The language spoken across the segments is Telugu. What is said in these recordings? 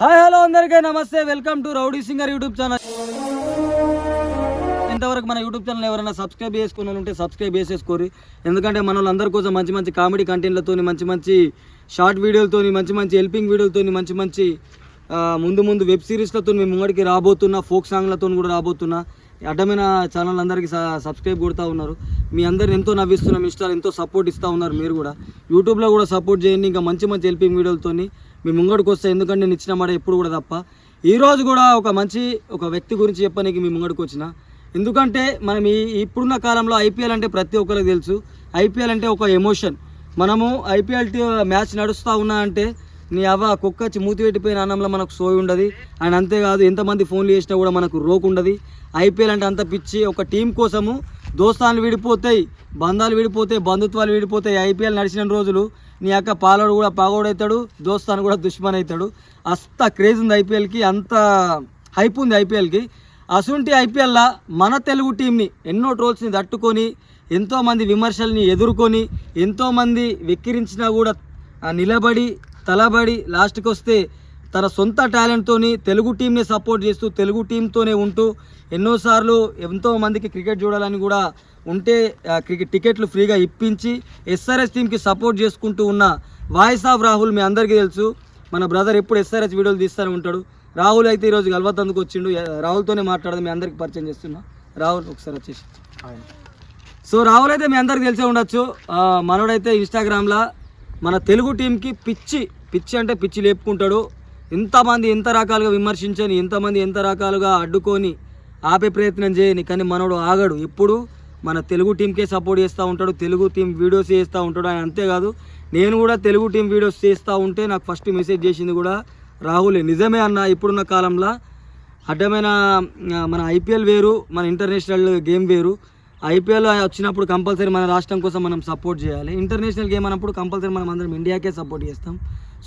హాయ్ హలో అందరికీ నమస్తే. Welcome to rowdy singer YouTube channel. ఇంతవరకు మన యూట్యూబ్ ఛానల్ ఎవరైనా సబ్స్క్రైబ్ చేసుకున్న ఉంటే సబ్స్క్రైబ్ చేసేసుకోరు ఎందుకంటే మన వాళ్ళందరి కోసం మంచి మంచి కామెడీ కంటెంట్లతో మంచి మంచి షార్ట్ వీడియోలతో మంచి మంచి హెల్పింగ్ వీడియోలతో మంచి మంచి ముందు ముందు వెబ్ సిరీస్లతో మేము ముంగడికి రాబోతున్నా ఫోక్ సాంగ్లతో కూడా రాబోతున్నా. అడ్డమైన ఛానల్ అందరికీ సబ్స్క్రైబ్ కొడుతూ ఉన్నారు. మీ అందరిని ఎంతో నవ్విస్తున్నాం ఇష్టాలు ఎంతో సపోర్ట్ ఇస్తూ ఉన్నారు మీరు కూడా. యూట్యూబ్లో కూడా సపోర్ట్ చేయండి ఇంకా మంచి మంచి హెల్పింగ్ వీడియోలతోని. మీ ముంగడికి వస్తే ఎందుకంటే నేను ఇచ్చిన మాట ఎప్పుడు కూడా తప్ప. ఈరోజు కూడా ఒక మంచి ఒక వ్యక్తి గురించి చెప్పడానికి మీ ముంగడికి వచ్చిన. ఎందుకంటే మనం ఈ ఇప్పుడున్న కాలంలో ఐపీఎల్ అంటే ప్రతి ఒక్కరికి తెలుసు. ఐపీఎల్ అంటే ఒక ఎమోషన్. మనము ఐపీఎల్ మ్యాచ్ నడుస్తూ ఉన్నా అంటే నీ అవ్వ కుక్క వచ్చి మూతి పెట్టిపోయిన అన్నంలో మనకు సోయి ఉండదు. అండ్ అంతేకాదు ఎంతమంది ఫోన్లు చేసినా కూడా మనకు రోకు ఉండదు. ఐపీఎల్ అంటే అంత పిచ్చి ఒక టీం కోసము దోస్తాన్లు విడిపోతాయి బంధాలు విడిపోతాయి బంధుత్వాలు విడిపోతాయి. ఐపీఎల్ నడిచిన రోజులు నీ అక్క పాలోడు కూడా పాగోడవుతాడు దోస్తాను కూడా దుష్మన్ అవుతాడు అంత క్రేజ్ ఉంది ఐపీఎల్కి అంత హైప్ ఉంది ఐపీఎల్కి. అసుంటి ఐపీఎల్లా మన తెలుగు టీంని ఎన్నో ట్రోల్స్ని తట్టుకొని ఎంతోమంది విమర్శల్ని ఎదుర్కొని ఎంతోమంది వెక్కిరించినా కూడా నిలబడి తలబడి లాస్ట్కి వస్తే తన సొంత టాలెంట్తోని తెలుగు టీంని సపోర్ట్ చేస్తూ తెలుగు టీంతోనే ఉంటూ ఎన్నోసార్లు ఎంతో మందికి క్రికెట్ చూడాలని కూడా ఉంటే క్రికెట్ టికెట్లు ఫ్రీగా ఇప్పించి ఎస్ఆర్ఎస్ టీంకి సపోర్ట్ చేసుకుంటూ ఉన్న వాయిస్ ఆఫ్ రాహుల్ మీ అందరికీ తెలుసు. మన బ్రదర్ ఎప్పుడు ఎస్ఆర్ఎస్ వీడియోలు తీస్తూనే ఉంటాడు. రాహుల్ అయితే ఈరోజు గల్వతందుకు వచ్చిండు. రాహుల్తోనే మాట్లాడదు మీ అందరికి పరిచయం చేస్తున్నా. రాహుల్ ఒకసారి వచ్చేసి. సో రాహుల్ అయితే మీ అందరికి తెలిసే ఉండొచ్చు. మనోడైతే ఇన్స్టాగ్రామ్లో మన తెలుగు టీంకి పిచ్చి పిచ్చి అంటే పిచ్చి లేపుకుంటాడు. ఇంతమంది ఎంత రకాలుగా విమర్శించని ఇంతమంది ఎంత రకాలుగా అడ్డుకొని ఆపే ప్రయత్నం చేయని కానీ మనోడు ఆగడు. ఎప్పుడు మన తెలుగు టీంకే సపోర్ట్ చేస్తూ ఉంటాడు తెలుగు టీం వీడియోస్ చేస్తూ ఉంటాడు ఆయన అంతేకాదు నేను కూడా తెలుగు టీం వీడియోస్ చేస్తూ ఉంటే నాకు ఫస్ట్ మెసేజ్ చేసింది కూడా రాహులే. నిజమే అన్న ఇప్పుడున్న కాలంలో అడ్డమైన మన ఐపీఎల్ వేరు మన ఇంటర్నేషనల్ గేమ్ వేరు. ఐపీఎల్ వచ్చినప్పుడు కంపల్సరీ మన రాష్ట్రం కోసం మనం సపోర్ట్ చేయాలి. ఇంటర్నేషనల్ గేమ్ అన్నప్పుడు కంపల్సరీ మనం అందరం ఇండియాకే సపోర్ట్ చేస్తాం.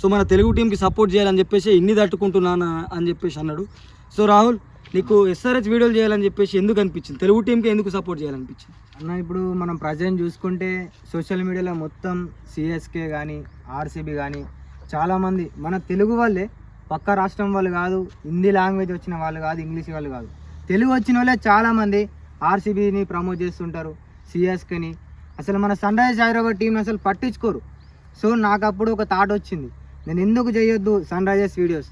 సో మన తెలుగు టీంకి సపోర్ట్ చేయాలని చెప్పేసి ఇన్ని తట్టుకుంటున్నాను అని చెప్పేసి అన్నాడు. సో రాహుల్ నీకు ఎస్ఆర్హెచ్ వీడియోలు చేయాలని చెప్పేసి ఎందుకు అనిపించింది? తెలుగు టీంకి ఎందుకు సపోర్ట్ చేయాలనిపించింది? అన్న ఇప్పుడు మనం ప్రజెంట్ చూసుకుంటే సోషల్ మీడియాలో మొత్తం సిఎస్కే కానీ ఆర్సీబీ కానీ చాలామంది మన తెలుగు వాళ్ళే పక్క రాష్ట్రం వాళ్ళు కాదు హిందీ లాంగ్వేజ్ వచ్చిన వాళ్ళు కాదు ఇంగ్లీష్ వాళ్ళు కాదు. తెలుగు వచ్చిన వాళ్ళే చాలామంది ఆర్సీబీని ప్రమోట్ చేస్తుంటారు సిఎస్కేని అసలు మన సన్ రైజర్స్ హైదరాబాద్ టీంని అసలు పట్టించుకోరు. సో నాకు అప్పుడు ఒక థాట్ వచ్చింది. నేను ఎందుకు చేయొద్దు సన్ రైజర్స్ వీడియోస్?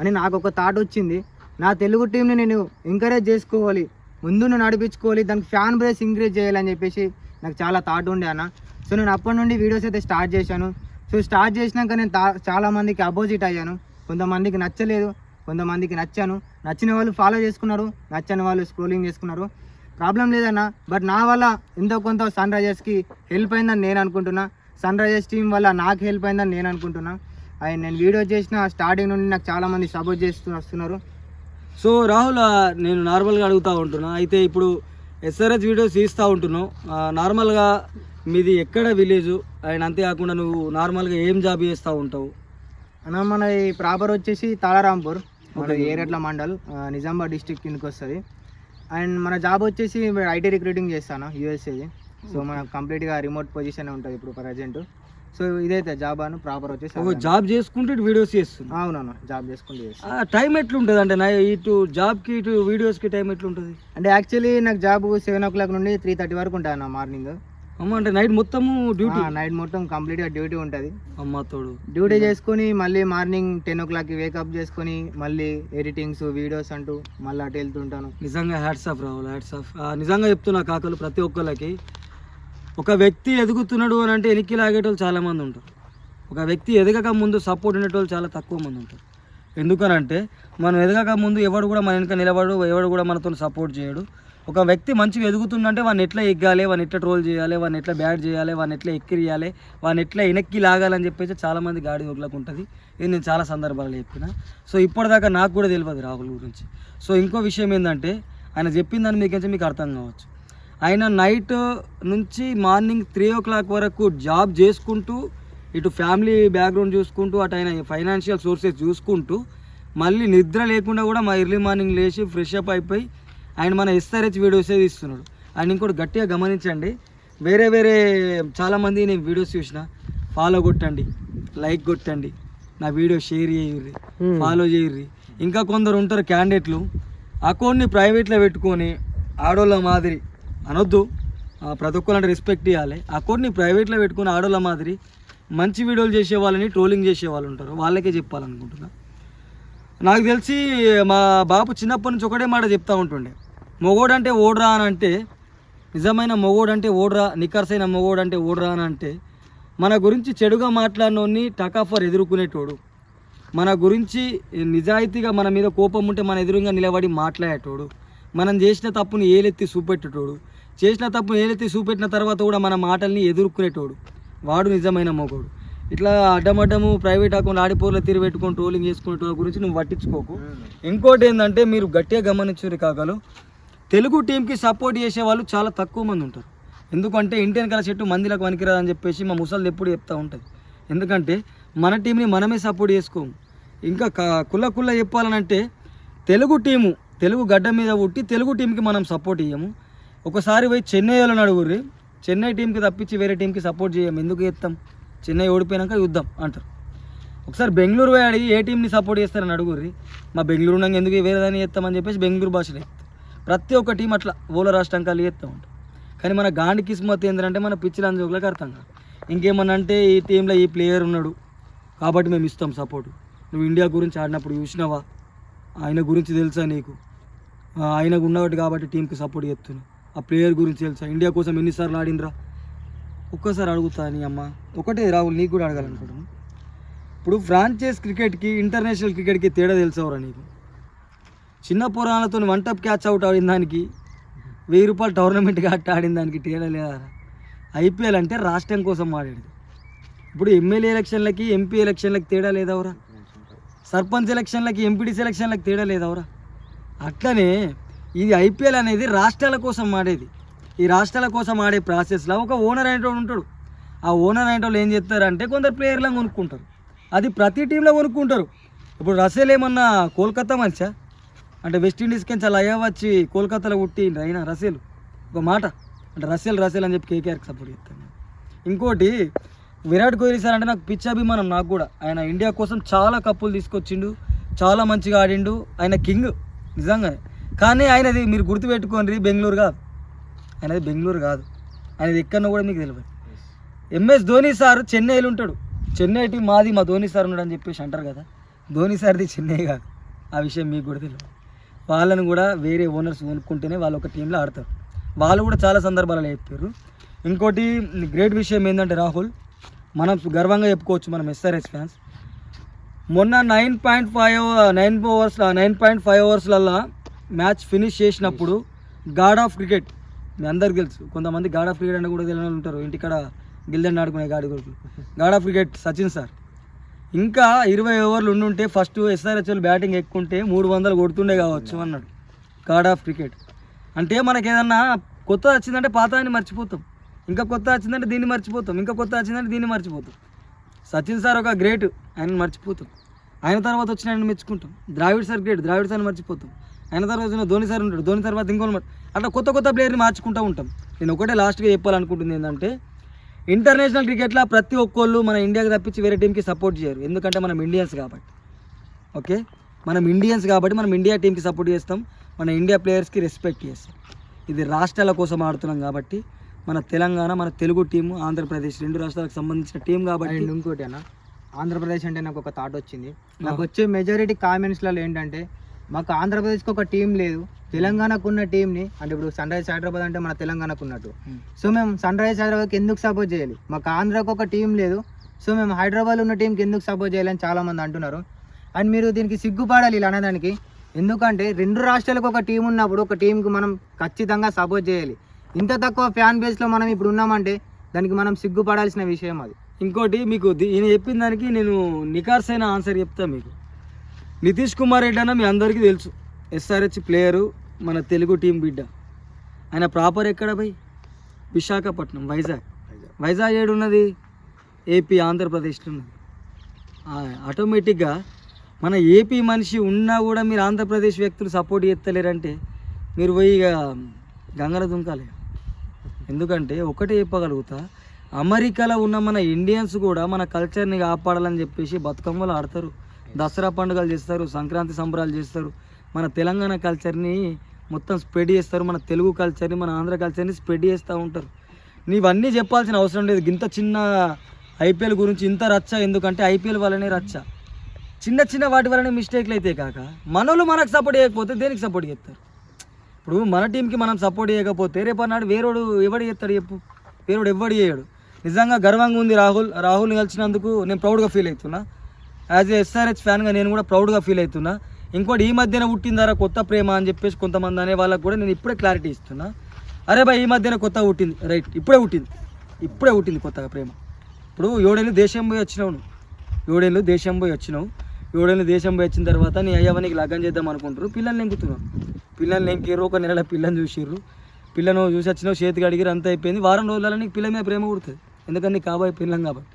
అని నాకు ఒక థాట్ వచ్చింది. నా తెలుగు టీంని నేను ఎంకరేజ్ చేసుకోవాలి. ముందును నడిపించుకోవాలి. దానికి ఫ్యాన్ బేస్ ఇంక్రీజ్ చేయాలని చెప్పేసి నాకు చాలా థాట్ ఉండే అన్న. సో నేను అప్పటి నుండి వీడియోస్ అయితే స్టార్ట్ చేశాను. సో స్టార్ట్ చేసినాక నేను తా- అపోజిట్ అయ్యాను. కొంతమందికి నచ్చలేదు. కొంతమందికి నచ్చాను. నచ్చిన వాళ్ళు ఫాలో చేసుకున్నారు. నచ్చని వాళ్ళు స్క్రోలింగ్ చేసుకున్నారు. ప్రాబ్లం లేదన్న. బట్ నా వల్ల ఎంతో కొంత సన్ రైజర్స్కి హెల్ప్ అయిందని నేను అనుకుంటున్నా. సన్ రైజర్స్ టీం వల్ల నాకు హెల్ప్ అయిందని నేను అనుకుంటున్నా. అండ్ నేను వీడియో చేసిన స్టార్టింగ్ నుండి నాకు చాలా మంది సపోర్ట్ చేస్తూ వస్తున్నారు. సో రాహుల్ నేను నార్మల్గా అడుగుతూ ఉంటున్నా. అయితే ఇప్పుడు ఎస్ఆర్హెచ్ వీడియోస్ తీస్తూ ఉంటున్నావు నార్మల్గా మీది ఎక్కడ విలేజ్? అండ్ అంతేకాకుండా నువ్వు నార్మల్గా ఏం జాబ్ చేస్తూ ఉంటావు? అన్న మన ఈ ప్రాపర్ వచ్చేసి తాళారాంపూర్ మన ఏరెట్ల మండల్ నిజామాబాద్ డిస్టిక్ కిందకి వస్తుంది. అండ్ మన జాబ్ వచ్చేసి ఐటీ రిక్రూటింగ్ చేస్తాను యూఎస్ఏది సో మన కంప్లీట్గా రిమోట్ పొజిషన్ ఉంటుంది ఇప్పుడు ప్రజెంట్ సో ఇదైతే జాబ్ అని ప్రాపర్ వచ్చేసి జాబ్ చేసుకుంటూ వీడియోస్ చేస్తున్నావు అవునవును జాబ్ చేసుకుంటూ టైం ఎట్లుంటుంది అంటే నా ఇటు జాబ్కి ఇటు వీడియోస్కి టైం ఎట్లుంటుంది? అంటే యాక్చువల్లీ నాకు జాబ్ సెవెన్ ఓ క్లాక్ నుండి త్రీ థర్టీ వరకు ఉంటుంది అన్న మార్నింగ్ అమ్మ అంటే నైట్ మొత్తము డ్యూటీ నైట్ మొత్తం కంప్లీట్గా డ్యూటీ ఉంటుంది. అమ్మ తోడు. డ్యూటీ చేసుకొని మళ్ళీ మార్నింగ్ టెన్ ఓ క్లాక్కి వేకప్ చేసుకొని మళ్ళీ ఎడిటింగ్స్ వీడియోస్ అంటూ మళ్ళీ అటు వెళ్తుంటాను. నిజంగా hats off Rahul hats off నిజంగా చెప్తున్నా కాకలు ప్రతి ఒక్కళ్ళకి. ఒక వ్యక్తి ఎదుగుతున్నాడు అని అంటే వెనక్కి లాగేటోళ్ళు చాలామంది ఉంటారు. ఒక వ్యక్తి ఎదగక ముందు సపోర్ట్ ఉండేటోళ్ళు చాలా తక్కువ మంది ఉంటారు. ఎందుకనంటే మనం ఎదగక ముందు ఎవడు కూడా మన వెనక నిలబడు ఎవడు కూడా మనతో సపోర్ట్ చేయడు. ఒక వ్యక్తి మంచిగా ఎదుగుతుందంటే వాడిని ఎట్లా ఎగ్గాలి వాడిని ఎట్లా ట్రోల్ చేయాలి వాడిని ఎట్లా బ్యాట్ చేయాలి వాడిని ఎట్లా ఎక్కిరియాలి వాడిని ఎట్లా వెనక్కి లాగాలని చెప్పేసి చాలామంది గాడి ఊర్లకు ఉంటుంది. ఇది నేను చాలా సందర్భాలు చెప్పిన. సో ఇప్పటిదాకా నాకు కూడా తెలియదు రాహుల్ గురించి. సో ఇంకో విషయం ఏంటంటే ఆయన చెప్పిందని మీకు మీకు అర్థం కావచ్చు. ఆయన నైట్ నుంచి మార్నింగ్ త్రీ ఓ క్లాక్ వరకు జాబ్ చేసుకుంటూ ఇటు ఫ్యామిలీ బ్యాక్గ్రౌండ్ చూసుకుంటూ అటు ఆయన ఫైనాన్షియల్ సోర్సెస్ చూసుకుంటూ మళ్ళీ నిద్ర లేకుండా కూడా మా ఎర్లీ మార్నింగ్ లేచి ఫ్రెష్ అప్ అయిపోయి ఆయన మన ఎస్ఆర్హెచ్ వీడియోసే తీస్తున్నాడు. ఆయన ఇంకోటి గట్టిగా గమనించండి. వేరే వేరే చాలామంది నేను వీడియోస్ చూసిన ఫాలో కొట్టండి లైక్ కొట్టండి నా వీడియో షేర్ చేయర్రి ఫాలో చేయర్రి ఇంకా కొందరు ఉంటారు క్యాండిడేట్లు అకౌంట్ని ప్రైవేట్లో పెట్టుకొని ఆడోళ్ళ మాదిరి అనొద్దు. ఆ, ప్రతి ఒక్కరు రెస్పెక్ట్ ఇవ్వాలి అకౌంట్ని ప్రైవేట్లో పెట్టుకుని ఆడోళ్ళ మాదిరి మంచి వీడియోలు చేసే వాళ్ళని ట్రోలింగ్ చేసే వాళ్ళు ఉంటారు. వాళ్ళకే చెప్పాలనుకుంటున్నా. నాకు తెలిసి మా బాబు చిన్నప్పటి నుంచి ఒకటే మాట చెప్తా ఉంటుండే. మొగోడంటే ఓడరా అని అంటే నిజమైన మొగోడంటే ఓడరా నికర్సైన మొగోడంటే ఓడరా అని అంటే మన గురించి చెడుగా మాట్లాడినోడిని టకాఫర్ ఎదుర్కొనేటోడు. మన గురించి నిజాయితీగా మన మీద కోపం ఉంటే మన ఎదురుగా నిలబడి మాట్లాడేటోడు. మనం చేసిన తప్పుని ఏలెత్తి చూపెట్టేటోడు. చేసిన తప్పు నేనైతే చూపెట్టిన తర్వాత కూడా మన మాటల్ని ఎదుర్కొనేటోడు. వాడు నిజమైన మొగోడు. ఇట్లా అడ్డమడ్డము ప్రైవేట్ అకౌంట్ ఆడిపోర్లో తిరిగి పెట్టుకొని ట్రోలింగ్ చేసుకునేటోళ్ళ గురించి నువ్వు పట్టించుకోకు. ఇంకోటి ఏంటంటే మీరు గట్టిగా గమనించారు కాగలు తెలుగు టీంకి సపోర్ట్ చేసే వాళ్ళు చాలా తక్కువ మంది ఉంటారు. ఎందుకంటే ఇంటి వెనకాల చెట్టు మందిలకు పనికిరాదని చెప్పేసి మా ముసళ్ళు ఎప్పుడు చెప్తూ ఉంటుంది. ఎందుకంటే మన టీంని మనమే సపోర్ట్ చేసుకోము. ఇంకా కుల్ల కుల్ల చెప్పాలనంటే తెలుగు టీము తెలుగు గడ్డ మీద పుట్టి తెలుగు టీంకి మనం సపోర్ట్ ఇయ్యము. ఒకసారి పోయి చెన్నై వాళ్ళని అడుగుర్రి. చెన్నై టీంకి తప్పించి వేరే టీంకి సపోర్ట్ చేయము. ఎందుకు చేస్తాం? చెన్నై ఓడిపోయాక యుద్ధం అంటారు. ఒకసారి బెంగళూరు పోయి అడిగి ఏ టీంని సపోర్ట్ చేస్తారని అడుగుర్రి. మా బెంగళూరు ఉన్నాక ఎందుకు వేరే దాన్ని చేస్తామని చెప్పేసి బెంగళూరు భాషలో చెప్తారు. ప్రతి ఒక్క టీం అట్లా ఓల రాష్ట్రంకాలు చేస్తూ ఉంటాం కానీ మన గాండి కిస్మత్ ఏంటంటే మన పిచ్చిలు అంజోకులకు అర్థం కాదు. ఇంకేమన్నా అంటే ఈ టీంలో ఈ ప్లేయర్ ఉన్నాడు. కాబట్టి మేము ఇస్తాం సపోర్ట్ నువ్వు ఇండియా గురించి ఆడినప్పుడు చూసినావా? ఆయన గురించి తెలుసా నీకు? ఆయనకు ఉన్నవాటి కాబట్టి టీంకి సపోర్ట్ చేస్తున్నా. ఆ ప్లేయర్ గురించి తెలుసా? ఇండియా కోసం ఎన్నిసార్లు ఆడినరా ఒక్కసారి అడుగుతా నీ అమ్మ. ఒకటే రాహుల్ నీకు కూడా అడగాలనుకుంటున్నాను ఇప్పుడు ఫ్రాంచైజ్ క్రికెట్కి ఇంటర్నేషనల్ క్రికెట్కి తేడా తెలుసవరా నీకు? చిన్న పురాణాలతో వన్ టప్ క్యాచ్ అవుట్ ఆడిన దానికి వెయ్యి రూపాయలు టోర్నమెంట్ కట్ట ఆడిన దానికి తేడా లేదా? ఐపీఎల్ అంటే రాష్ట్రం కోసం ఆడేది ఇప్పుడు ఎమ్మెల్యే ఎలక్షన్లకి ఎంపీ ఎలక్షన్లకి తేడా లేదవరా సర్పంచ్ ఎలక్షన్లకి ఎంపీడీ సెలక్షన్లకి తేడా లేదవరా అట్లనే ఇది ఐపీఎల్ అనేది రాష్ట్రాల కోసం ఆడేది. ఈ రాష్ట్రాల కోసం ఆడే ప్రాసెస్లో ఒక ఓనర్ అనేటోడు ఉంటాడు. ఆ ఓనర్ అనేటోళ్ళు ఏం చేస్తారంటే కొందరు ప్లేయర్లను కొనుక్కుంటారు. అది ప్రతి టీంలో కొనుక్కుంటారు. ఇప్పుడు రసేల్ ఏమన్నా కోల్కతా మంచా అంటే వెస్టిండీస్కి చాలా అయ్యా వచ్చి కోల్కతాలో పుట్టి అయినా రసేల్ ఒక మాట. అంటే రసేల్ రసేల్ అని చెప్పి కేకేఆర్కి సపోర్ట్ చేస్తాను ఇంకోటి విరాట్ కోహ్లీ సార్ అంటే నాకు పిచ్చాభిమానం నాకు కూడా. ఆయన ఇండియా కోసం చాలా కప్పులు తీసుకొచ్చిండు. చాలా మంచిగా ఆడిండు. ఆయన కింగ్ నిజంగానే. కానీ ఆయనది మీరు గుర్తుపెట్టుకోండి బెంగళూరు కాదు. ఆయనది బెంగళూరు కాదు. ఆయనది ఎక్కడో కూడా మీకు తెలియదు ఎంఎస్ ధోని సార్ చెన్నైలో ఉంటాడు. చెన్నై టీ మాది మా ధోని సార్ ఉన్నాడు అని చెప్పేసి అంటారు కదా. ధోని సార్ది చెన్నై కాదు. ఆ విషయం మీకు కూడా తెలియదు వాళ్ళని కూడా వేరే ఓనర్స్ కొనుక్కుంటేనే వాళ్ళు ఒక టీంలో ఆడతారు. వాళ్ళు కూడా చాలా సందర్భాలలో చెప్పారు. ఇంకోటి గ్రేట్ విషయం ఏంటంటే రాహుల్ మనం గర్వంగా చెప్పుకోవచ్చు మనం ఎస్ఆర్ఎస్ ఫ్యాన్స్. మొన్న nine point five nine overs nine point five ఓవర్స్లల్లో match finish చేసినప్పుడు గాడ్ ఆఫ్ క్రికెట్. మీ అందరికి తెలుసు. కొంతమంది గాడ్ ఆఫ్ క్రికెట్ అంటే కూడా తెలియని వాళ్ళు ఉంటారు. ఇంటికాడ గిల్దండి ఆడుకునే గాడి కొడుకులు. God of cricket Sachin sir. ఇంకా ఇరవై ఓవర్లు ఉండుంటే ఫస్ట్ ఎస్ఆర్హెచ్ వాళ్ళు బ్యాటింగ్ ఎక్కుంటే మూడు వందలు కొడుతుండే కావచ్చు అన్నాడు. God of cricket. అంటే మనకి ఏదన్నా కొత్త వచ్చిందంటే పాత అని మర్చిపోతాం. ఇంకా కొత్త వచ్చిందంటే దీన్ని మర్చిపోతాం. ఇంకా కొత్త వచ్చిందంటే దీన్ని మర్చిపోతాం. సచిన్ సార్ ఒక గ్రేట్. ఆయన మర్చిపోతాం. ఆయన తర్వాత వచ్చిన ఆయన మెచ్చుకుంటాం. Dravid sir great. Dravid sir మర్చిపోతాం. ఆయన తర్వాత ధోని సార్ ఉంటాడు. ధోని తర్వాత మర్- అట్లా కొత్త కొత్త ప్లేయర్ని మార్చుకుంటూ ఉంటాం. నేను ఒకటే లాస్ట్గా చెప్పాలనుకుంటుంది ఏంటంటే ఇంటర్నేషనల్ క్రికెట్లో ప్రతి ఒక్కళ్ళు మన ఇండియాకి తప్పించి వేరే టీంకి సపోర్ట్ చేయరు. ఎందుకంటే మనం ఇండియన్స్ కాబట్టి. ఓకే మనం ఇండియన్స్ కాబట్టి మనం ఇండియా టీంకి సపోర్ట్ చేస్తాం. మన ఇండియా ప్లేయర్స్కి రెస్పెక్ట్ చేస్తాం. ఇది రాష్ట్రాల కోసం ఆడుతున్నాం కాబట్టి మన తెలంగాణ మన తెలుగు టీము ఆంధ్రప్రదేశ్ రెండు రాష్ట్రాలకు సంబంధించిన టీం కాబట్టి ఇంకోటి అన్న ఆంధ్రప్రదేశ్ అంటే నాకు ఒక థాట్ వచ్చింది. నాకు వచ్చే మెజారిటీ కామెంట్స్లలో ఏంటంటే మాకు ఆంధ్రప్రదేశ్కి ఒక టీం లేదు. తెలంగాణకు ఉన్న టీంని అంటే ఇప్పుడు సన్ రైజ్ హైదరాబాద్ అంటే మన తెలంగాణకు ఉన్నట్టు. సో మేము సన్ రైజ్ హైదరాబాద్కి ఎందుకు సపోర్ట్ చేయాలి? మాకు ఆంధ్రాకి ఒక టీం లేదు. సో మేము హైదరాబాద్లో ఉన్న టీంకి ఎందుకు సపోర్ట్ చేయాలని చాలామంది అంటున్నారు. అండ్ మీరు దీనికి సిగ్గుపడాలి ఇలా అనడానికి. ఎందుకంటే రెండు రాష్ట్రాలకు ఒక టీం ఉన్నప్పుడు ఒక టీంకి మనం ఖచ్చితంగా సపోర్ట్ చేయాలి. ఇంత తక్కువ ఫ్యాన్ బేస్లో మనం ఇప్పుడు ఉన్నామంటే దానికి మనం సిగ్గుపడాల్సిన విషయం అది. ఇంకోటి మీకు ఈయన చెప్పిన దానికి నేను నికార్సైన ఆన్సర్ చెప్తా మీకు. నితీష్ కుమార్ రెడ్డి అన్న మీ అందరికీ తెలుసు. ఎస్ఆర్హెచ్ ప్లేయరు మన తెలుగు టీం బిడ్డ. ఆయన ప్రాపర్ ఎక్కడ పోయి విశాఖపట్నం వైజాగ్. వైజాగ్ ఏడు ఉన్నది? ఏపీ ఆంధ్రప్రదేశ్లో ఉన్నది. ఆటోమేటిక్గా మన ఏపీ మనిషి ఉన్నా కూడా మీరు ఆంధ్రప్రదేశ్ వ్యక్తులు సపోర్ట్ చేస్తలేరంటే మీరు పోయి ఇక గంగర దుంకాలి ఎందుకంటే ఒకటే చెప్పగలుగుతా అమెరికాలో ఉన్న మన ఇండియన్స్ కూడా మన కల్చర్ని కాపాడాలని చెప్పేసి బతుకమ్మలు ఆడతారు. దసరా పండుగలు చేస్తారు సంక్రాంతి సంబరాలు చేస్తారు. మన తెలంగాణ కల్చర్ని మొత్తం స్ప్రెడ్ చేస్తారు. మన తెలుగు కల్చర్ని మన ఆంధ్ర కల్చర్ని స్ప్రెడ్ చేస్తూ ఉంటారు. నీవన్నీ చెప్పాల్సిన అవసరం లేదు. ఇంత చిన్న ఐపీఎల్ గురించి ఇంత రచ్చ ఎందుకంటే ఐపీఎల్ వల్లనే రచ్చ. చిన్న చిన్న వాటి వల్లనే మిస్టేక్లు అయితే కాక మనోళ్ళు మనకు సపోర్ట్ చేయకపోతే దేనికి సపోర్ట్ చేస్తారు? ఇప్పుడు మన టీంకి మనం సపోర్ట్ చేయకపోతే రేపన్నాడు వేరోడు ఎవడు చేస్తాడు చెప్పు? వేరోడు ఎవడు చేయడు? నిజంగా గర్వంగా ఉంది రాహుల్. రాహుల్ని కలిసినందుకు నేను ప్రౌడ్గా ఫీల్ అవుతున్నా. యాజ్ ఎస్ఆర్హెచ్ ఫ్యాన్గా నేను కూడా ప్రౌడ్గా ఫీల్ అవుతున్నా. ఇంకోటి ఈ మధ్యన పుట్టిందారా కొత్త ప్రేమ అని చెప్పేసి కొంతమంది అనే వాళ్ళకి కూడా నేను ఇప్పుడే క్లారిటీ ఇస్తున్నా. అరే బాయ్ ఈ మధ్యన కొత్త పుట్టింది. రైట్ ఇప్పుడే పుట్టింది. ఇప్పుడే పుట్టింది కొత్తగా ప్రేమ. ఇప్పుడు ఏడేళ్ళు దేశం పోయి వచ్చినావు నువ్వు. ఏడేళ్ళు దేశం పోయి వచ్చినావు. ఏడేళ్ళు దేశం పోయి వచ్చిన తర్వాత నీ అయ్యవనికి లగ్గం చేద్దాం అనుకుంటారు పిల్లల్ని ఎంకుతున్నావు పిల్లల్ని ఎంకిర్రు. ఒక నెల పిల్లని చూసిర్రు. పిల్లను చూసి వచ్చినావు చేతికి అడిగిరు అంత అయిపోయింది. వారం రోజులలో నీకు పిల్ల మీద ప్రేమ కుడుతుంది ఎందుకంటే నీ కాబోయే పిల్లం కాబట్టి.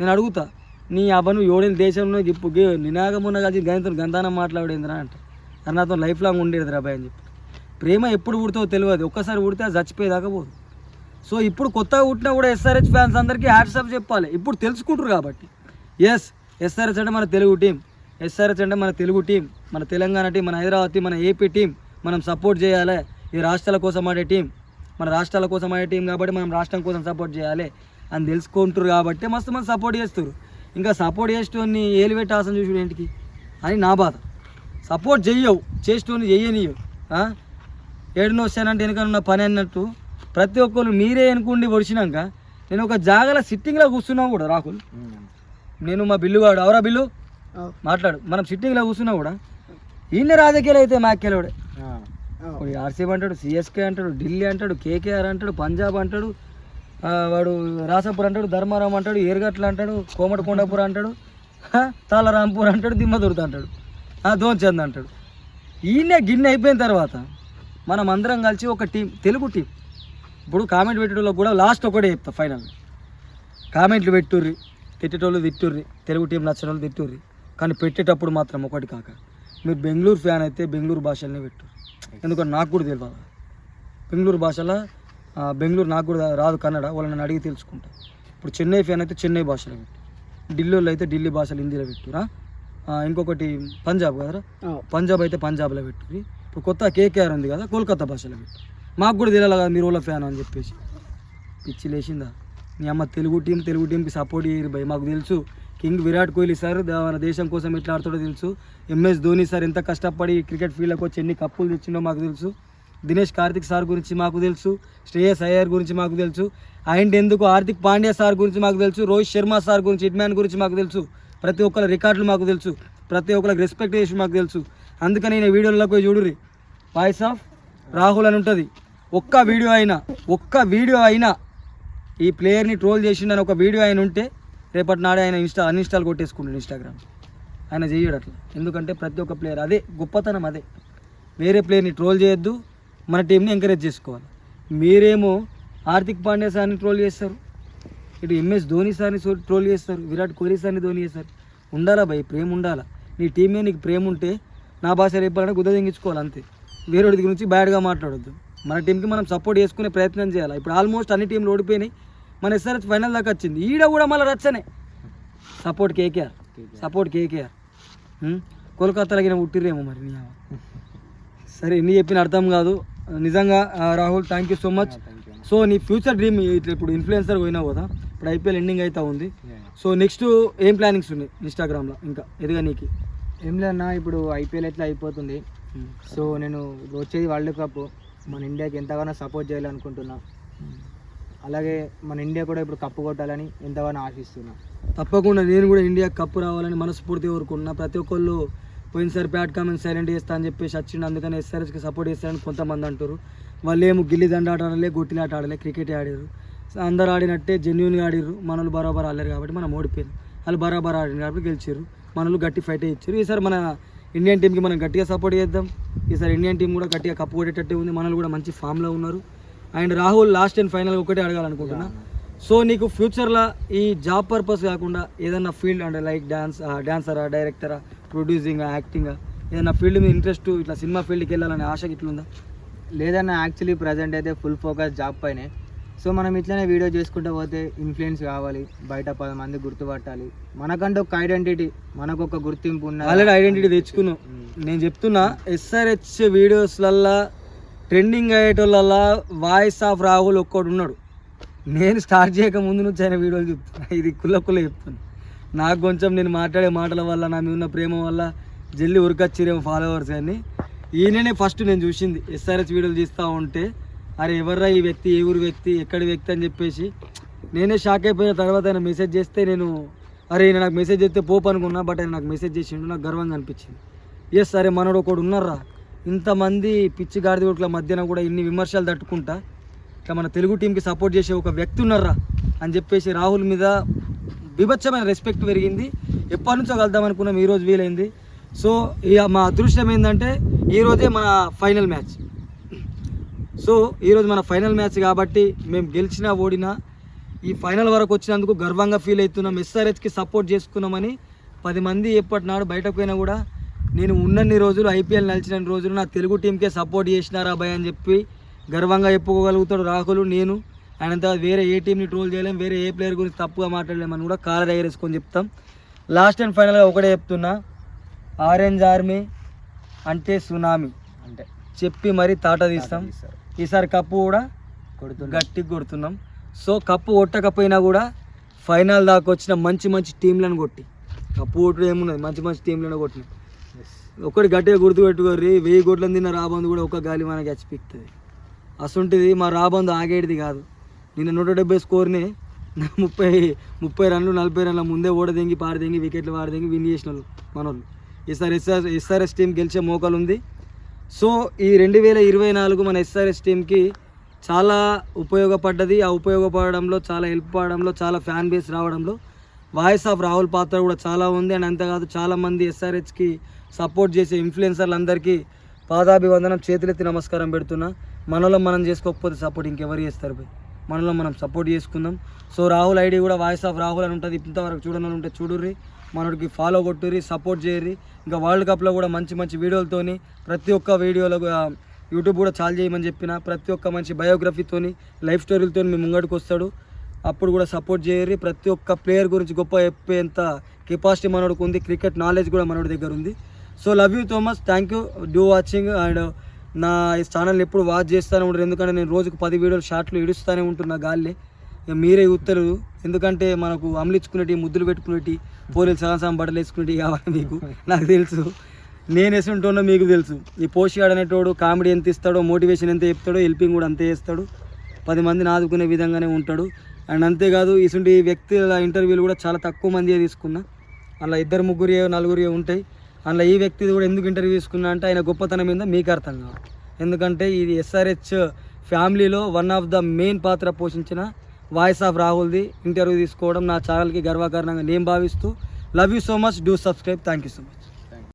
నేను అడుగుతా. నీ అబ్బను ఏడేళ్ళ దేశంలో ఇప్పుడు నినాగమున్న కలిసి గణితం గంధానం మాట్లాడేందిరా అంటే. అన్నతో నాతో లైఫ్ లాంగ్ ఉండేది రాబాయ్ అని చెప్పి. ప్రేమ ఎప్పుడు పుడుతుందో తెలియదు. ఒక్కసారి పుడితే అది చచ్చిపోయేదాకా పోదు. సో ఇప్పుడు కొత్తగా పుట్టినా కూడా ఎస్ఆర్హెచ్ ఫ్యాన్స్ అందరికీ హ్యాట్సాప్ చెప్పాలి. ఇప్పుడు తెలుసుకుంటారు కాబట్టి. ఎస్ ఎస్ఆర్హెచ్ అంటే మన తెలుగు టీం ఎస్ఆర్హెచ్ అంటే మన తెలుగు టీం మన తెలంగాణ టీం మన హైదరాబాద్ టీం మన ఏపీ టీం మనం సపోర్ట్ చేయాలి. ఈ రాష్ట్రాల కోసం ఆడే టీం మన రాష్ట్రాల కోసం ఆడే టీం కాబట్టి మనం రాష్ట్రం కోసం సపోర్ట్ చేయాలి. అని తెలుసుకుంటారు కాబట్టి మస్తు మంది సపోర్ట్ చేస్తారు ఇంకా సపోర్ట్ చేసేటోని ఏలు పెట్టి ఆశం చూసి ఏంటికి? అని నా బాధ. సపోర్ట్ చెయ్యవు చేసేటోని చెయ్యనియవు ఏడున వచ్చానంటే వెనక ఉన్న పని అన్నట్టు ప్రతి ఒక్కరు మీరే అనుకుండి ఒడిచినాక నేను ఒక జాగల సిట్టింగ్లో కూర్చున్నా కూడా రాహుల్. నేను మా బిల్లు వాడు అవరా బిల్లు? మాట్లాడు. మనం సిట్టింగ్లో కూర్చున్నా కూడా. ఈయన రాజకీయాలు అయితే ఇప్పుడు ఆర్సీబీ అంటాడు సిఎస్కే అంటాడు ఢిల్లీ అంటాడు కేకేఆర్ అంటాడు పంజాబ్ అంటాడు వాడు రాసాపూర్ అంటాడు ధర్మారాం అంటాడు ఏరుగట్ల అంటాడు కోమట కొండాపూర్ అంటాడు హ, తాళరాంపూర్ అంటాడు దిమ్మదుర్త అంటాడు దోన్చంద్ అంటాడు. ఈయనే గిన్నె అయిపోయిన తర్వాత మనం అందరం కలిసి ఒక టీం తెలుగు టీం. ఇప్పుడు కామెంట్ పెట్టడంలో కూడా లాస్ట్ ఒకటే చెప్తా ఫైనల్. కామెంట్లు పెట్టుర్రి తిట్టేటోళ్ళు తిట్టుర్రి తెలుగు టీం నచ్చిన వాళ్ళు తిట్టుర్రి కానీ పెట్టేటప్పుడు మాత్రం ఒకటి కాక. మీరు బెంగళూరు ఫ్యాన్ అయితే బెంగళూరు భాషలనే పెట్టు. ఎందుకంటే నాకు కూడా తెలియదు బెంగళూరు భాషలో బెంగళూరు నాకు కూడా రాదు కన్నడ వాళ్ళని అడిగి తెలుసుకుంటా. ఇప్పుడు చెన్నై ఫ్యాన్ అయితే చెన్నై భాషలో పెట్టు. ఢిల్లీలో అయితే ఢిల్లీ భాషలు హిందీలో పెట్టురా. ఇంకొకటి పంజాబ్ కదరా? పంజాబ్ అయితే పంజాబ్లో పెట్టుర్రి. ఇప్పుడు కొత్త కేకేఆర్ ఉంది కదా కోల్కతా భాషలో పెట్టు. మాకు కూడా తెలియాలి కదా మీరు వాళ్ళ ఫ్యాన్ అని చెప్పేసి. పిచ్చి లేచిందా? మీ అమ్మ తెలుగు టీం తెలుగు టీంకి సపోర్ట్ చేయరు భయ్. మాకు తెలుసు కింగ్ విరాట్ కోహ్లీ సార్ మన దేశం కోసం ఎట్లా ఆడుతాడో తెలుసు. ఎంఎస్ ధోని సార్ ఎంత కష్టపడి క్రికెట్ ఫీల్డ్కి వచ్చి ఎన్ని కప్పులు తెచ్చిండో మాకు తెలుసు. దినేష్ కార్తిక్ సార్ గురించి మాకు తెలుసు శ్రేయస్ అయ్యర్ గురించి మాకు తెలుసు అండ్ ఎందుకు హార్దిక్ పాండ్యా సార్ గురించి మాకు తెలుసు రోహిత్ శర్మ సార్ గురించి హిట్మ్యాన్ గురించి మాకు తెలుసు ప్రతి ఒక్కరి రికార్డులు మాకు తెలుసు ప్రతి ఒక్కరికి రెస్పెక్ట్ చేసి మాకు తెలుసు. అందుకని నేను వీడియోలోకి పోయి చూడుర్రి. వాయిస్ ఆఫ్ రాహుల్ అని ఉంటుంది. ఒక్క వీడియో అయినా ఒక్క వీడియో అయినా ఈ ప్లేయర్ని ట్రోల్ చేసిండని ఒక వీడియో ఆయన ఉంటే రేపటి నాడే ఆయన ఇన్స్టా అన్ఇన్స్టాల్ కొట్టేసుకుంటాడు ఇన్స్టాగ్రామ్ ఆయన చేయడు అట్లా. ఎందుకంటే ప్రతి ఒక్క ప్లేయర్ అదే గొప్పతనం అదే. వేరే ప్లేయర్ని ట్రోల్ చేయొద్దు మన టీంని ఎంకరేజ్ చేసుకోవాలి. మీరేమో హార్దిక్ పాండ్యా సార్ని ట్రోల్ చేస్తారు. ఇటు ఎంఎస్ ధోని సార్ని ట్రోల్ చేస్తారు. విరాట్ కోహ్లీ సార్ని ధోని చేస్తారు. ఉండాలా భయ్? ప్రేమ ఉండాలా? నీ టీం మీద నీకు ప్రేమ ఉంటే నా భాష రేపాలంటే గుద్ద తెంగించుకోవాలి అంతే. వేరేవాడి గురించి బ్యాడ్గా మాట్లాడొద్దు. మన టీంకి మనం సపోర్ట్ చేసుకునే ప్రయత్నం చేయాలి? ఇప్పుడు ఆల్మోస్ట్ అన్ని టీంలు ఓడిపోయినాయి. మన ఎస్ఆర్ఎస్ ఫైనల్ దాకా వచ్చింది. ఈడ కూడా మళ్ళీ రచ్చనే. Support KKR. Support KKR. కోల్కతాలో గిన పుట్టిరేమో మరి నీ. సరే ఎన్ని చెప్పిన అర్థం కాదు. నిజంగా Rahul thank you so much so నీ ఫ్యూచర్ డ్రీమ్ ఇట్లా ఇప్పుడు ఇన్ఫ్లుయెన్సర్ పోయినావు కదా ఇప్పుడు ఐపీఎల్ ఎండింగ్ అయితే ఉంది. సో నెక్స్ట్ ఏం ప్లానింగ్స్ ఉన్నాయి ఇన్స్టాగ్రామ్లో ఇంకా ఎదుగా నీకు. ఏం లేదన్నా ఇప్పుడు ఐపీఎల్ ఎట్లా అయిపోతుంది. సో నేను వచ్చేది వరల్డ్ కప్. మన ఇండియాకి ఎంతగానో సపోర్ట్ చేయాలనుకుంటున్నా అలాగే మన ఇండియా కూడా ఇప్పుడు కప్పు కొట్టాలని ఎంతగానో ఆశిస్తున్నా. తప్పకుండా నేను కూడా ఇండియా కప్పు రావాలని మనస్ఫూర్తిగా కోరుకున్నా ప్రతి ఒక్కళ్ళు పోయినసారి బ్యాట్ కామెంట్ సైలెంట్ చేస్తా అని చెప్పేసి వచ్చిండు. అందుకని ఎస్ఆర్ఎస్కి సపోర్ట్ చేస్తారని కొంతమంది అంటారు వాళ్ళు ఏమో గిల్లి దండ ఆట ఆడలే గొట్టిలాట ఆడలే క్రికెట్ ఆడారు అందరు ఆడినట్టే జెన్యున్గా ఆడిర్రు. మనలు బరాబర్ ఆడలేరు కాబట్టి మనం ఓడిపోయారు వాళ్ళు బరాబర్ ఆడిన కాబట్టి గెలిచారు మనలు గట్టి ఫైట్ ఇచ్చారు ఈసారి మన ఇండియన్ టీంకి మనం గట్టిగా సపోర్ట్ చేద్దాం. ఈసారి ఇండియన్ టీం కూడా గట్టిగా కప్పు కొట్టేటట్టే ఉంది. మనలు కూడా మంచి ఫామ్లో ఉన్నారు. And Rahul last and final ఒకటే అడగాలనుకుంటున్నా. సో నీకు ఫ్యూచర్లో ఈ జాబ్ పర్పస్ కాకుండా ఏదైనా ఫీల్డ్ అంటే లైక్ డాన్స్ డాన్సరా డైరెక్టరా ప్రొడ్యూసింగ్ యాక్టింగ్ ఏదైనా ఫీల్డ్ మీద ఇంట్రెస్ట్ ఇట్లా సినిమా ఫీల్డ్కి వెళ్ళాలనే ఆశ ఇట్లుందా లేదన్నా యాక్చువల్లీ ప్రజెంట్ అయితే ఫుల్ ఫోకస్ జాబ్ పైనే. సో మనం ఇట్లనే వీడియో చేసుకుంటూ పోతే ఇన్ఫ్లుయెన్స్ కావాలి బయట పది మంది గుర్తుపట్టాలి. మనకంటూ ఒక ఐడెంటిటీ మనకు ఒక గుర్తింపు ఉన్న ఆల్రెడీ ఐడెంటిటీ తెచ్చుకున్నాం. నేను చెప్తున్నా ఎస్ఆర్హెచ్ వీడియోస్లల్లా ట్రెండింగ్ అయ్యేటోళ్ళల్లా వాయిస్ ఆఫ్ రాహుల్ ఒక్కడు ఉన్నాడు నేను స్టార్ట్ చేయక ముందు నుంచి ఆయన వీడియోలు చెప్తున్నా. ఇది కుల్ల కుల్ల చెప్తాను నాకు కొంచెం నేను మాట్లాడే మాటల వల్ల నా మీద ఉన్న ప్రేమ వల్ల జల్లి ఉరికొచ్చిరేమో ఫాలోవర్స్ అని ఈయననే ఫస్ట్ నేను చూసింది. ఎస్ఆర్ఎస్ వీడియోలు తీస్తూ ఉంటే అరే ఎవర్రా ఈ వ్యక్తి ఏ ఊరు వ్యక్తి ఎక్కడి వ్యక్తి అని చెప్పేసి. నేనే షాక్ అయిపోయిన తర్వాత ఆయన మెసేజ్ చేస్తే నేను అరే ఈయన నాకు మెసేజ్ చేస్తే పోపు అనుకున్నా బట్ ఆయన నాకు మెసేజ్ చేసిండు నాకు గర్వంగా అనిపించింది. ఎస్ సరే మనోడు ఒకడు ఉన్నారా ఇంతమంది పిచ్చి గాడిద కొట్ల మధ్యన కూడా ఇన్ని విమర్శలు తట్టుకుంటా. ఇట్లా మన తెలుగు టీంకి సపోర్ట్ చేసే ఒక వ్యక్తి ఉన్నారా అని చెప్పేసి రాహుల్ మీద విభత్సమైన రెస్పెక్ట్ పెరిగింది. ఎప్పటి నుంచో కలుద్దాం అనుకున్నాం ఈరోజు వీలైంది. సో ఇక మా అదృష్టం ఏంటంటే ఈరోజే మన ఫైనల్ మ్యాచ్ సో ఈరోజు మన ఫైనల్ మ్యాచ్ కాబట్టి మేము గెలిచినా ఓడినా ఈ ఫైనల్ వరకు వచ్చినందుకు గర్వంగా ఫీల్ అవుతున్నాం. ఎస్ఆర్హెచ్కి సపోర్ట్ చేసుకున్నామని పది మంది ఎప్పటి నాడు బయటకు పోయినా కూడా నేను ఉన్నన్ని రోజులు ఐపీఎల్ నలిచిన రోజులు నా తెలుగు టీంకే సపోర్ట్ చేసినారా భయ్ అని చెప్పి గర్వంగా చెప్పుకోగలుగుతాడు రాహుల్ నేను. ఆయనంత వేరే ఏ టీంని ట్రోల్ చేయలేం వేరే ఏ ప్లేయర్ గురించి తప్పుగా మాట్లాడలేమని కూడా కాలర్ ఎగరేసుకొని చెప్తాం. లాస్ట్ అండ్ ఫైనల్గా ఒకటే చెప్తున్నా. ఆరెంజ్ ఆర్మీ అంటే సునామీ అంటే చెప్పి మరీ తాట తీస్తాం. ఈసారి కప్పు కూడా కొడుతున్నా. గట్టిగా కొడుతున్నాం. సో కప్పు కొట్టకపోయినా కూడా ఫైనల్ దాకా వచ్చిన మంచి మంచి టీంలను కొట్టి. కప్పు కొట్టుడు ఏమున్నది? మంచి మంచి టీంలను కొట్టినాం. ఒకటి గట్టిగా గుర్తుపెట్టుకోర్రి వెయ్యి కోట్లను తిన్న రాబందు కూడా ఒక గాలి మనకి చచ్చిపిస్తుంది అసంటిది మా రాబందు ఆగేటిది కాదు. నిన్న నూట డెబ్బై స్కోర్ని ముప్పై ముప్పై రన్లు నలభై రన్ల ముందే ఓడదెంగి పారదెంగి వికెట్లు వాడదెంగి విన్ చేసిన వాళ్ళు మనోళ్ళు. ఈసారి ఎస్ఆర్ ఎస్ఆర్ఎస్ టీం గెలిచే మోకాలు ఉంది. సో ఈ రెండు వేల ఇరవై నాలుగు మన ఎస్ఆర్ఎస్ టీంకి చాలా ఉపయోగపడ్డది. ఆ ఉపయోగపడడంలో చాలా హెల్ప్ పడడంలో చాలా ఫ్యాన్ బేస్ రావడంలో వాయిస్ ఆఫ్ రాహుల్ పాత్ర కూడా చాలా ఉంది. అండ్ అంతేకాదు చాలామంది ఎస్ఆర్హెచ్కి సపోర్ట్ చేసే ఇన్ఫ్లుయెన్సర్లు అందరికీ పాదాభివందనం చేతులెత్తి నమస్కారం పెడుతున్నా. మనలో మనం చేసుకోకపోతే సపోర్ట్ ఇంకెవరు చేస్తారు భయ్ మనలో మనం సపోర్ట్ చేసుకుందాం. సో రాహుల్ ఐడి కూడా వాయిస్ ఆఫ్ రాహుల్ అని ఉంటుంది. ఇంతవరకు చూడని ఉంటే చూడుర్రి. మనోడికి ఫాలో కొట్టుర్రి సపోర్ట్ చేయర్రి. ఇంకా వరల్డ్ కప్లో కూడా మంచి మంచి వీడియోలతోని ప్రతి ఒక్క వీడియోలో యూట్యూబ్ కూడా చాలు చేయమని చెప్పిన ప్రతి ఒక్క మంచి బయోగ్రఫీతోని లైఫ్ స్టోరీలతో మీ ముంగడికి వస్తాడు. అప్పుడు కూడా సపోర్ట్ చేయరు ప్రతి ఒక్క ప్లేయర్ గురించి గొప్ప చెప్పేంత కెపాసిటీ మనోడికి ఉంది. క్రికెట్ నాలెడ్జ్ కూడా మనోడి దగ్గర ఉంది. So love you Thomas thank you do watching and నా ఈ ఛానల్ ఎప్పుడు వాచ్ చేస్తూనే ఉంటారు ఎందుకంటే నేను రోజుకు పది వీడియోలు షార్ట్లు ఇడుస్తూనే ఉంటున్నా గాలి ఇక మీరే ఉత్తరు ఎందుకంటే మనకు అమలించుకునేటి ముద్దులు పెట్టుకునేటి పోలీలు సగం సగం బట్టలు వేసుకునేటి కావాలి మీకు. నాకు తెలుసు. నేను వేసుంటున్నా మీకు తెలుసు. ఈ పోషిగాడు అనేటోడు కామెడీ ఎంత ఇస్తాడో మోటివేషన్ ఎంత చెప్తాడో హెల్పింగ్ కూడా అంతే చేస్తాడు. పది మందిని ఆదుకునే విధంగానే ఉంటాడు. అండ్ అంతేకాదు ఇటువంటి వ్యక్తుల ఇంటర్వ్యూలు కూడా చాలా తక్కువ మంది తీసుకున్నా. అలా ఇద్దరు ముగ్గురు నలుగురు ఉంటాయి. అందులో ఈ వ్యక్తి కూడా ఎందుకు ఇంటర్వ్యూ తీసుకున్నా అంటే ఆయన గొప్పతనం మీద మీకు అర్థం కాదు ఎందుకంటే ఇది ఎస్ఆర్హెచ్ ఫ్యామిలీలో వన్ ఆఫ్ ద మెయిన్ పాత్ర పోషించిన వాయిస్ ఆఫ్ రాహుల్ది ఇంటర్వ్యూ తీసుకోవడం నా ఛానల్కి గర్వకారణంగా నేను భావిస్తూ love you so much do subscribe thank you so much